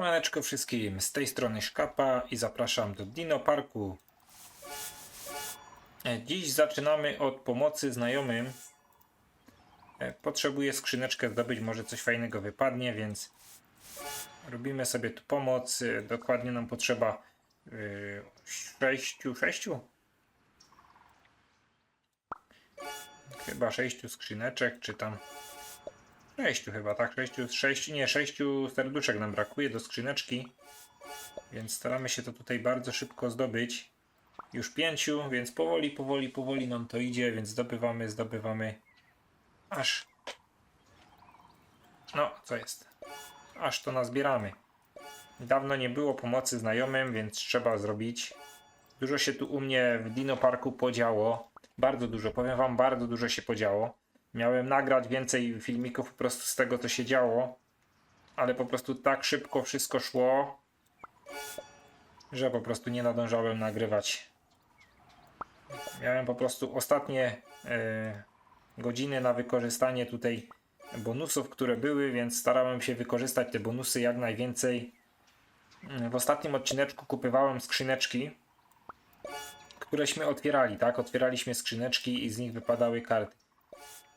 Siemaneczko wszystkim, z tej strony Szkapa i zapraszam do Dino Parku. E, Dziś zaczynamy od pomocy znajomym. E, Potrzebuję skrzyneczkę zdobyć, może coś fajnego wypadnie, więc robimy sobie tu pomoc. E, Dokładnie nam potrzeba yy, sześciu, sześciu? Chyba sześciu skrzyneczek, czy tam Sześciu chyba, tak? Sześciu, sześciu, nie, sześciu serduszek nam brakuje do skrzyneczki. Więc staramy się to tutaj bardzo szybko zdobyć. Już pięciu, więc powoli, powoli, powoli nam to idzie, więc zdobywamy, zdobywamy. Aż. No, co jest? Aż to nazbieramy. Dawno nie było pomocy znajomym, więc trzeba zrobić. Dużo się tu u mnie w Dino Parku podziało. Bardzo dużo, powiem wam, bardzo dużo się podziało. Miałem nagrać więcej filmików po prostu z tego, co się działo, ale po prostu tak szybko wszystko szło, że po prostu nie nadążałem nagrywać. Miałem po prostu ostatnie e, godziny na wykorzystanie tutaj bonusów, które były, więc starałem się wykorzystać te bonusy jak najwięcej. W ostatnim odcineczku kupywałem skrzyneczki, któreśmy otwierali, tak? Otwieraliśmy skrzyneczki i z nich wypadały karty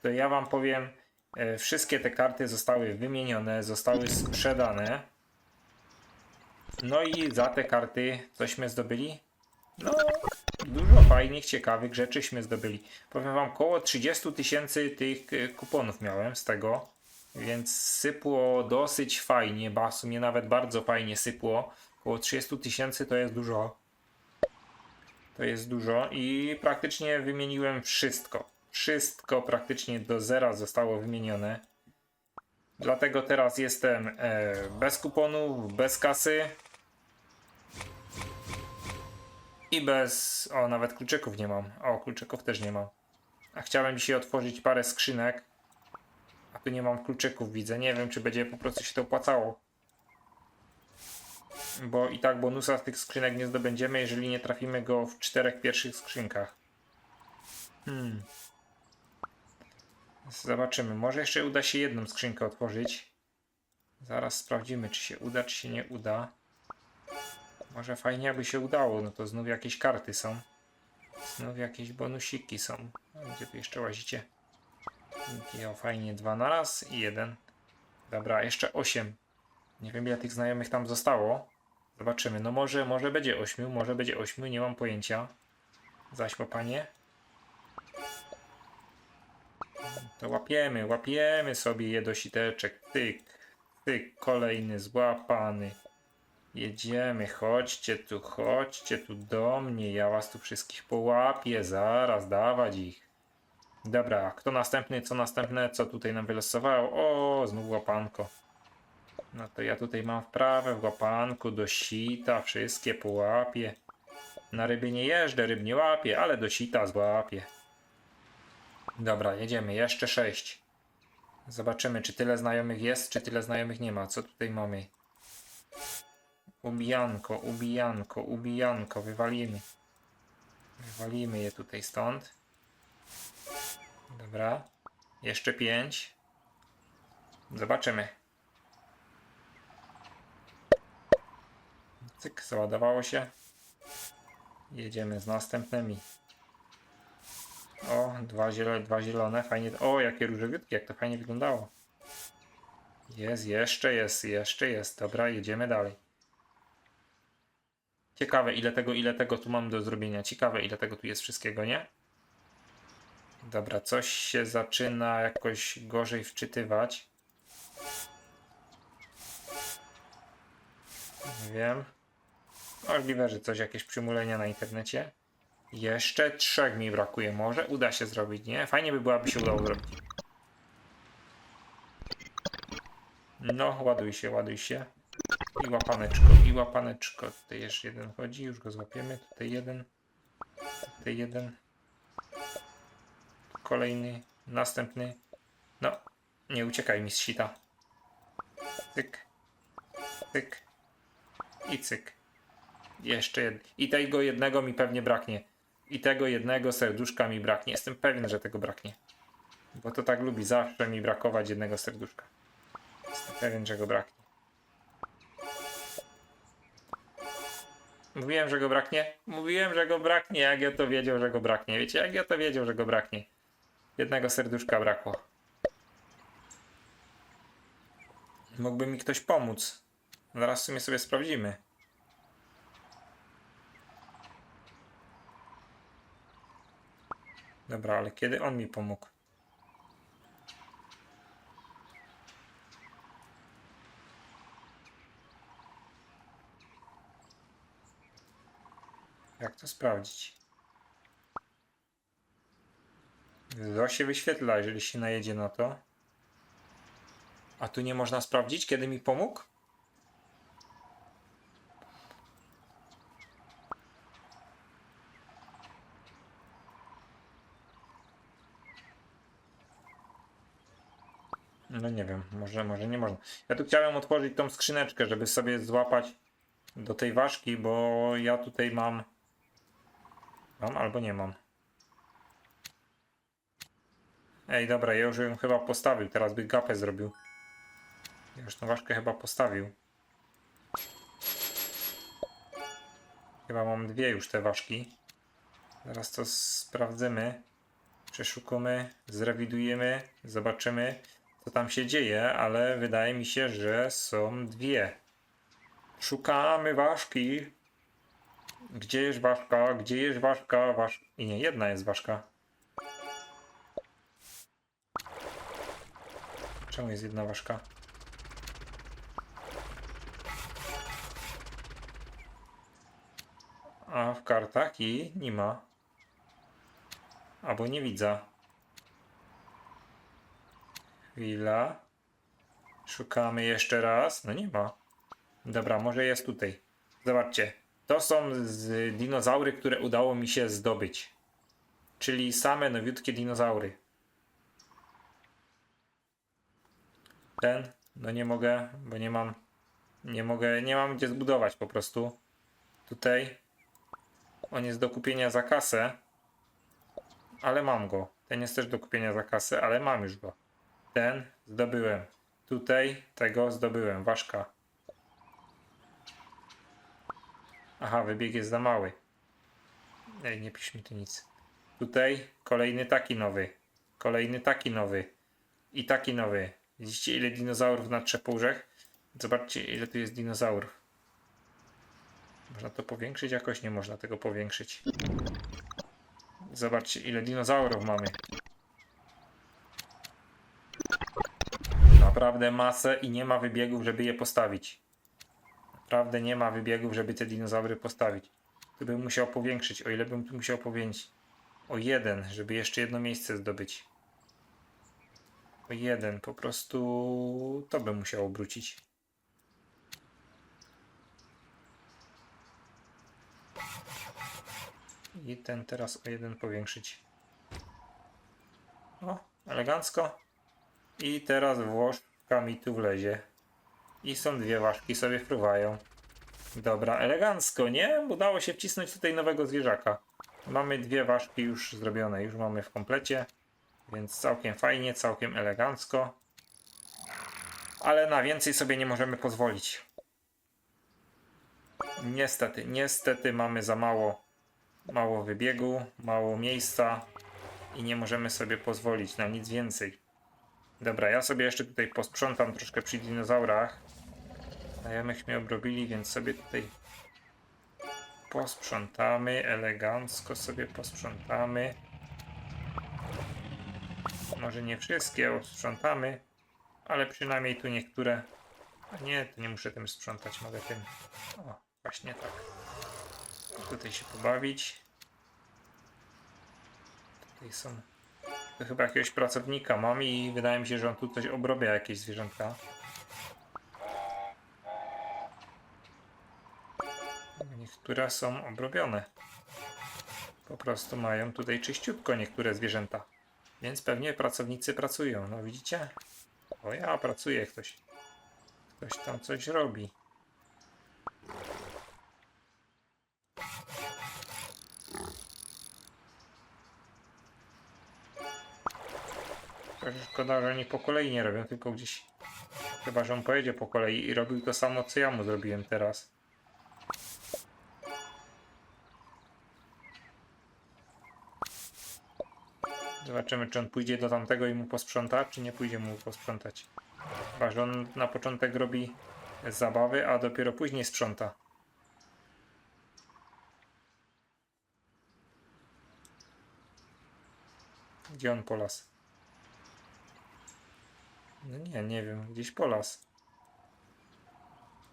to ja wam powiem, e, wszystkie te karty zostały wymienione, zostały sprzedane. No i za te karty cośmy zdobyli? No, dużo fajnych, ciekawych rzeczyśmy zdobyli. Powiem wam, około 30 tysięcy tych e, kuponów miałem z tego, więc sypło dosyć fajnie, ba w sumie nawet bardzo fajnie sypło. Około 30 tysięcy to jest dużo. To jest dużo i praktycznie wymieniłem wszystko wszystko praktycznie do zera zostało wymienione. Dlatego teraz jestem e, bez kuponów, bez kasy. I bez. O, nawet kluczyków nie mam. O, kluczyków też nie mam. A chciałem dzisiaj otworzyć parę skrzynek. A tu nie mam kluczyków, widzę. Nie wiem, czy będzie po prostu się to opłacało. Bo i tak bonusa z tych skrzynek nie zdobędziemy, jeżeli nie trafimy go w czterech pierwszych skrzynkach. Hmm. Zobaczymy. Może jeszcze uda się jedną skrzynkę otworzyć. Zaraz sprawdzimy, czy się uda, czy się nie uda. Może fajnie, aby się udało. No to znów jakieś karty są. Znów jakieś bonusiki są. Gdzie tu jeszcze łazicie? O, fajnie. Dwa na raz i jeden. Dobra, jeszcze osiem. Nie wiem, ile tych znajomych tam zostało. Zobaczymy. No może, może będzie ośmiu, może będzie ośmiu, nie mam pojęcia. Zaś panie. To łapiemy, łapiemy sobie je do siteczek. Tyk, tyk, kolejny złapany. Jedziemy, chodźcie tu, chodźcie tu do mnie. Ja was tu wszystkich połapię, zaraz dawać ich. Dobra, kto następny, co następne, co tutaj nam wylosowało? O, znów łapanko. No to ja tutaj mam wprawę w łapanku do sita, wszystkie połapię. Na ryby nie jeżdżę, ryb nie łapię, ale do sita złapię. Dobra, jedziemy. Jeszcze sześć. Zobaczymy, czy tyle znajomych jest, czy tyle znajomych nie ma. Co tutaj mamy? Ubijanko, ubijanko, ubijanko. Wywalimy. Wywalimy je tutaj stąd. Dobra. Jeszcze pięć. Zobaczymy. Cyk, załadowało się. Jedziemy z następnymi. O, dwa zielone, dwa zielone, fajnie. O, jakie różowiutkie, jak to fajnie wyglądało. Jest, jeszcze jest, jeszcze jest. Dobra, jedziemy dalej. Ciekawe ile tego, ile tego tu mam do zrobienia. Ciekawe ile tego tu jest wszystkiego, nie? Dobra, coś się zaczyna jakoś gorzej wczytywać. Nie wiem. Możliwe, że coś, jakieś przymulenia na internecie. Jeszcze trzech mi brakuje. Może uda się zrobić, nie? Fajnie by było, aby się udało zrobić. No, ładuj się, ładuj się. I łapaneczko, i łapaneczko. Tutaj jeszcze jeden chodzi, już go złapiemy. Tutaj jeden. Tutaj jeden. Kolejny, następny. No, nie uciekaj mi z sita. Cyk. Cyk. I cyk. Jeszcze jeden. I tego jednego mi pewnie braknie. I tego jednego serduszka mi braknie. Jestem pewien, że tego braknie. Bo to tak lubi zawsze mi brakować jednego serduszka. Jestem pewien, że go braknie. Mówiłem, że go braknie. Mówiłem, że go braknie. Jak ja to wiedział, że go braknie. Wiecie, jak ja to wiedział, że go braknie. Jednego serduszka brakło. Mógłby mi ktoś pomóc. Zaraz w sumie sobie sprawdzimy. Dobra, ale kiedy on mi pomógł? Jak to sprawdzić? To się wyświetla, jeżeli się najedzie na to. A tu nie można sprawdzić, kiedy mi pomógł? No nie wiem, może, może nie można. Ja tu chciałem otworzyć tą skrzyneczkę, żeby sobie złapać do tej ważki, bo ja tutaj mam. Mam albo nie mam. Ej, dobra, ja już ją chyba postawił, teraz by gapę zrobił. Już tą ważkę chyba postawił. Chyba mam dwie już te ważki. Zaraz to sprawdzimy. Przeszukamy, zrewidujemy, zobaczymy co tam się dzieje, ale wydaje mi się, że są dwie. Szukamy ważki. Gdzie jest ważka? Gdzie jest ważka? Wasz... I nie, jedna jest ważka. Czemu jest jedna ważka? A w kartach i nie ma. Albo nie widzę. Chwila. Szukamy jeszcze raz. No nie ma. Dobra, może jest tutaj. Zobaczcie. To są z dinozaury, które udało mi się zdobyć. Czyli same nowiutkie dinozaury. Ten, no nie mogę, bo nie mam, nie mogę, nie mam gdzie zbudować po prostu. Tutaj on jest do kupienia za kasę, ale mam go. Ten jest też do kupienia za kasę, ale mam już go. Ten zdobyłem. Tutaj tego zdobyłem. Ważka. Aha, wybieg jest za mały. Ej, nie pisz mi tu nic. Tutaj kolejny taki nowy. Kolejny taki nowy. I taki nowy. Widzicie ile dinozaurów na trzepółżech? Zobaczcie ile tu jest dinozaurów. Można to powiększyć? Jakoś nie można tego powiększyć. Zobaczcie ile dinozaurów mamy. Naprawdę masę i nie ma wybiegów, żeby je postawić. Naprawdę nie ma wybiegów, żeby te dinozaury postawić. Tu bym musiał powiększyć, o ile bym tu musiał powiększyć. O jeden, żeby jeszcze jedno miejsce zdobyć. O jeden, po prostu to bym musiał obrócić. I ten teraz o jeden powiększyć. O, elegancko. I teraz włożka mi tu wlezie. I są dwie ważki sobie fruwają. Dobra, elegancko, nie? Udało się wcisnąć tutaj nowego zwierzaka. Mamy dwie ważki już zrobione, już mamy w komplecie. Więc całkiem fajnie, całkiem elegancko. Ale na więcej sobie nie możemy pozwolić. Niestety, niestety mamy za mało, mało wybiegu, mało miejsca i nie możemy sobie pozwolić na nic więcej. Dobra, ja sobie jeszcze tutaj posprzątam troszkę przy dinozaurach. Znajomych mnie obrobili, więc sobie tutaj posprzątamy, elegancko sobie posprzątamy. Może nie wszystkie sprzątamy, ale przynajmniej tu niektóre. A nie, to nie muszę tym sprzątać, mogę tym. O, właśnie tak. Tutaj się pobawić. Tutaj są. Chyba jakiegoś pracownika mam i wydaje mi się, że on tu coś obrobia jakieś zwierzęta. Niektóre są obrobione. Po prostu mają tutaj czyściutko niektóre zwierzęta. Więc pewnie pracownicy pracują. No widzicie? O ja pracuję ktoś. Ktoś tam coś robi. szkoda, że po kolei nie robią, tylko gdzieś... Chyba, że on pojedzie po kolei i robił to samo, co ja mu zrobiłem teraz. Zobaczymy, czy on pójdzie do tamtego i mu posprząta, czy nie pójdzie mu posprzątać. Chyba, że on na początek robi zabawy, a dopiero później sprząta. Gdzie on polas? No nie, nie wiem. Gdzieś po las.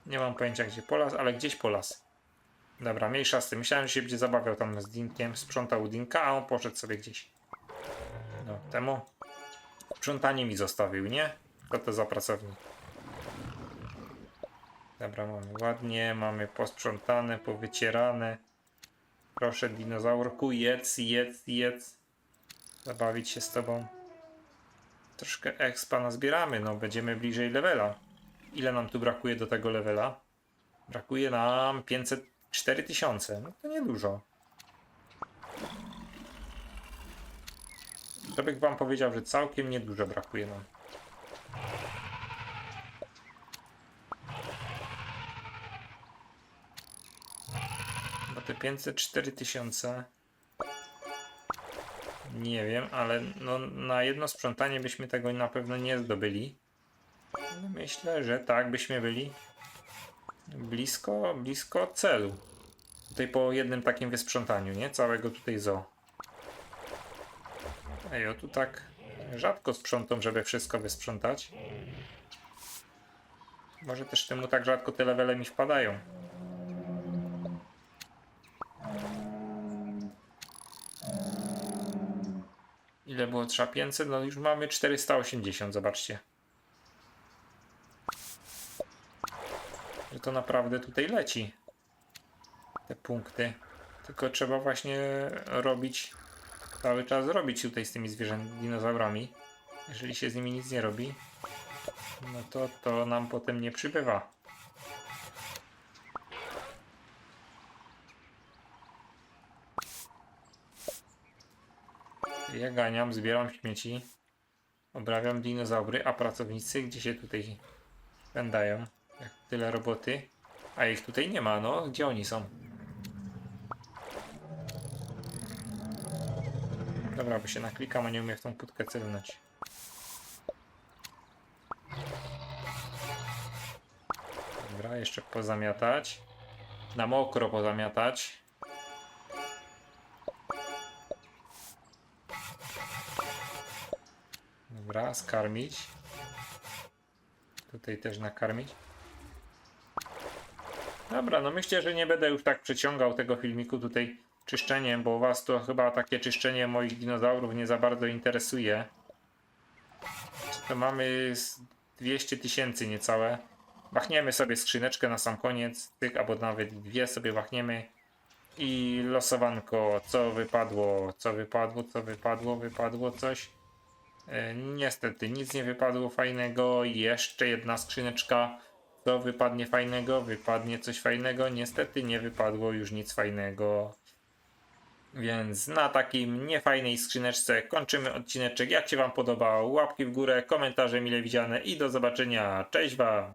Nie mam pojęcia gdzie po las, ale gdzieś po las. Dobra, mniejsza z tym. Myślałem, że się będzie zabawiał tam z Dinkiem, sprzątał Dinka, a on poszedł sobie gdzieś. No, temu sprzątanie mi zostawił, nie? Co to za pracownik? Dobra, mamy ładnie, mamy posprzątane, powycierane. Proszę, dinozaurku, jedz, jedz, jedz. Zabawić się z tobą. Troszkę expa nazbieramy, no będziemy bliżej levela. Ile nam tu brakuje do tego levela? Brakuje nam 504 tysiące. No to niedużo. To bych wam powiedział, że całkiem niedużo brakuje nam. Bo te 504 tysiące nie wiem, ale no, na jedno sprzątanie byśmy tego na pewno nie zdobyli. Myślę, że tak byśmy byli blisko, blisko celu. Tutaj po jednym takim wysprzątaniu, nie? Całego tutaj zoo. Ej, o tu tak rzadko sprzątam, żeby wszystko wysprzątać. Może też temu tak rzadko te levele mi wpadają. Ile było trzeba 500? No już mamy 480, zobaczcie. Że to naprawdę tutaj leci. Te punkty. Tylko trzeba właśnie robić, cały czas robić tutaj z tymi zwierzętami, dinozaurami. Jeżeli się z nimi nic nie robi, no to to nam potem nie przybywa. Ja ganiam, zbieram śmieci, obrabiam dinozaury, a pracownicy gdzie się tutaj pędają? Jak tyle roboty, a ich tutaj nie ma, no gdzie oni są? Dobra, bo się naklikam, a nie umiem w tą putkę celnąć. Dobra, jeszcze pozamiatać. Na mokro pozamiatać. Dobra, skarmić. Tutaj też nakarmić. Dobra, no myślę, że nie będę już tak przeciągał tego filmiku tutaj czyszczeniem, bo was to chyba takie czyszczenie moich dinozaurów nie za bardzo interesuje. To mamy z 200 tysięcy niecałe. Wachniemy sobie skrzyneczkę na sam koniec, tyk, albo nawet dwie sobie wachniemy. I losowanko, co wypadło, co wypadło, co wypadło, wypadło coś. E, Niestety nic nie wypadło fajnego. Jeszcze jedna skrzyneczka. Co wypadnie fajnego? Wypadnie coś fajnego. Niestety nie wypadło już nic fajnego. Więc na takim niefajnej skrzyneczce kończymy odcineczek. Jak się Wam podobał? Łapki w górę, komentarze mile widziane i do zobaczenia. Cześć Wam!